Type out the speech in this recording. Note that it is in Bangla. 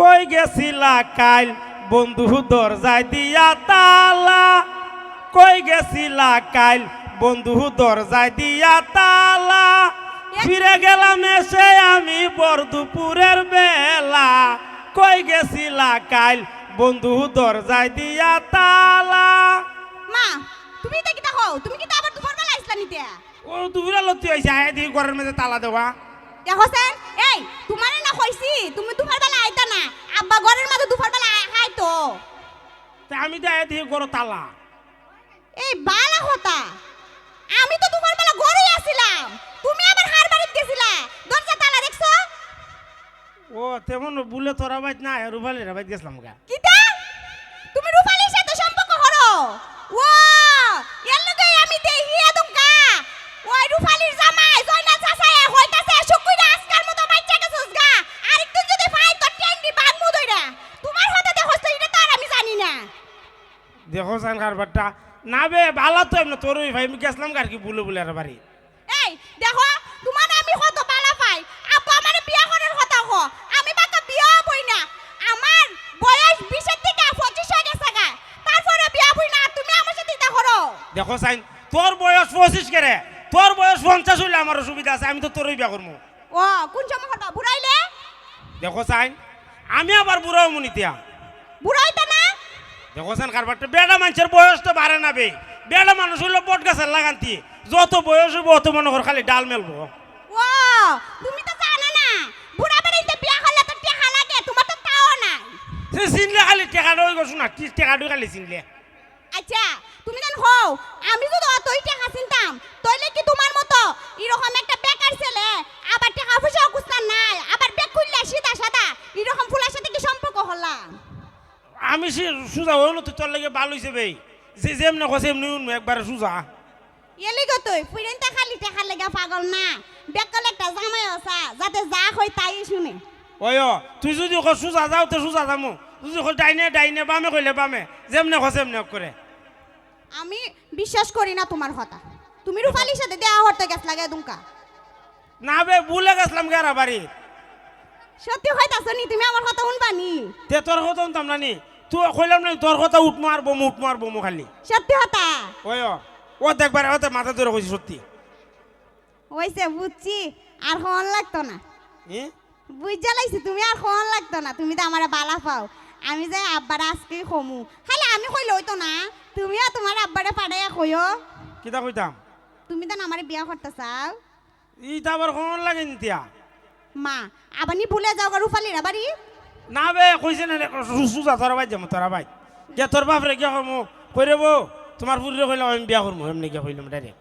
কই গেছিলা কাইল? বন্ধু দরজায় দিয়া তালা। কই গেছিলা কাইল? বন্ধু দরজায় দিয়া তালা। ফিরে গেলাম এসে আমি বর দুপুরের বেলা। কই গেছিলা কাইল? বন্ধু দরজায় দিয়া তালা। মা তুমি দেখি দেখো তুমি কি আবার দুপুর বেলা আইসলা নিতে? ও দুপুরে লতি হয়েছে আয় দিয়ে ঘরের মধ্যে তালা দেওয়া। দেখো সেন এই তোমার না কইছি তুমি দুপুর বেলা আইতা না আব্বা ঘরের মাঝে দুপুর বেলা আই তো তা আমি দেয় দিয়ে ঘর তালা। এই বালা হতা আমি তো তোমার বেলা ঘরে আসিলাম তুমি আবার হার বাড়িতে গেছিলা দরজা তালা দেখছ? ও তেমন বুলে তোরা বাইত না রুবালিরা বাইত গেছিলাম গা। কিতা? তুমি রুপালির সাথে সম্পর্ক করো। ও এর লগে আমি দেখি একদম গা ওই রূপালীর জামাই জয়না চাচায় হইতাছে শুকুইরা আজকাল মতো বাচ্চা গেছস গা আরেকদিন যদি পাই তো টেন্ডি বাগমু দইরা তোমার হতে দেখছ তো এটা তো আর আমি জানি না দেখো সান কারবারটা। না বে ভালো তো এমনি তোর ভাই আমি গেছিলাম কার কি বুলে বুলে আর বাড়ি। এই দেখো তোমার আমি কত বালা পাই। আপা আমারে বিয়া করার কথা কো। আমি বাকা বিয়া না। আমার বয়স থেকে পঁচিশ হয়ে গেছে গা। তারপরে বিয়া হই না তুমি আমার সাথে এটা করো। দেখো সাইন তোর বয়স পঁচিশ কেরে তোর বয়স পঞ্চাশ হইলে আমার সুবিধা আছে আমি তো তোরই বিয়া করব ও কোন সময় কথা বুড়াইলে? দেখো সাইন আমি আবার বুড়াও মনিতিয়া বুড়াইতে না দেখো সাইন কারবারটা বেড়া মানুষের বয়স তো বাড়ে না বে। বেড়া মানুষ হইল বট গাছের লাগান্তি। যত বয়স হইব অত মনে কর খালি ডাল মেলবো। ও তুমি তো জানো না বুড়া বেড়াইতে বিয়া হলে তো টেকা লাগে তোমার তো তাও নাই। সে চিনলে খালি টেকাটা হয়ে গেছো না কি টেকাটা খালি চিনলে। আচ্ছা তুমি জান হও আমি যদি অতই টাকা চিনতাম তাইলে কি তোমার মতো এরকম একটা বেকার ছেলে আবার টাকা পয়সা কুস্তান নাই আবার বেক খুললে সিধা সাদা এরকম ফুলার সাথে কি সম্পর্ক হলাম আমি সে সুজা হইল তো তোর লাগে ভালো হয়েছে বে। যে যেমনি কছে এমনি উঠবো একবারে সুজা। এলি গো তুই ফুইরেনটা খালি টাকা লেগা পাগল না। বেকল একটা জামাই আসা যাতে যা কই তাই শুনে। ওয় তুই যদি ওকে সুজা যাও তো সুজা যামো। তুই যদি ডাইনে ডাইনে বামে কইলে বামে যেমনে কছে এমনি করে। আমি বিশ্বাস করি না তোমার কথা। তুমি রূপালির সাথে দেয়া হতে গেছ লাগে দুমকা। না বে ভুলে গেছিলাম গেরা বাড়ি। সত্যি হইতাছ নি তুমি আমার কথা শুনবা নি? তে তোর কথা শুনতাম না নি? তুই কইলাম না তোর কথা উঠ মার বমু উঠ মার বমু খালি। সত্যি হতা ওয় ও দেখবার ওতে মাথা ধরে কইছি সত্যি। হইছে বুঝছি আর হন লাগতো না। ই? বুঝা লাইছি তুমি আর হন লাগতো না তুমি তো আমার বালা পাও। আমি যে আব্বার আজকেই কমু। খালি আমি কইলে হইতো না তুমিও তোমার আব্বারে পাঠাইয়া কইও। কিতা কইতাম? তুমি তো আমার বিয়া করতে চাও। ইটা আবার কোন লাগে নিতিয়া মা আবার নি ভুলে যাও গা রূপালিরা বাড়ি না বে কইছে না রে, যা তোরা ভাই যাব তোরা ভাই যে তোর বাপ রে কে কমু কই রে বউ তোমার পুরীরে কইলাম আমি বিয়া করব এমনি গিয়া কইলাম ডাইরেক্ট।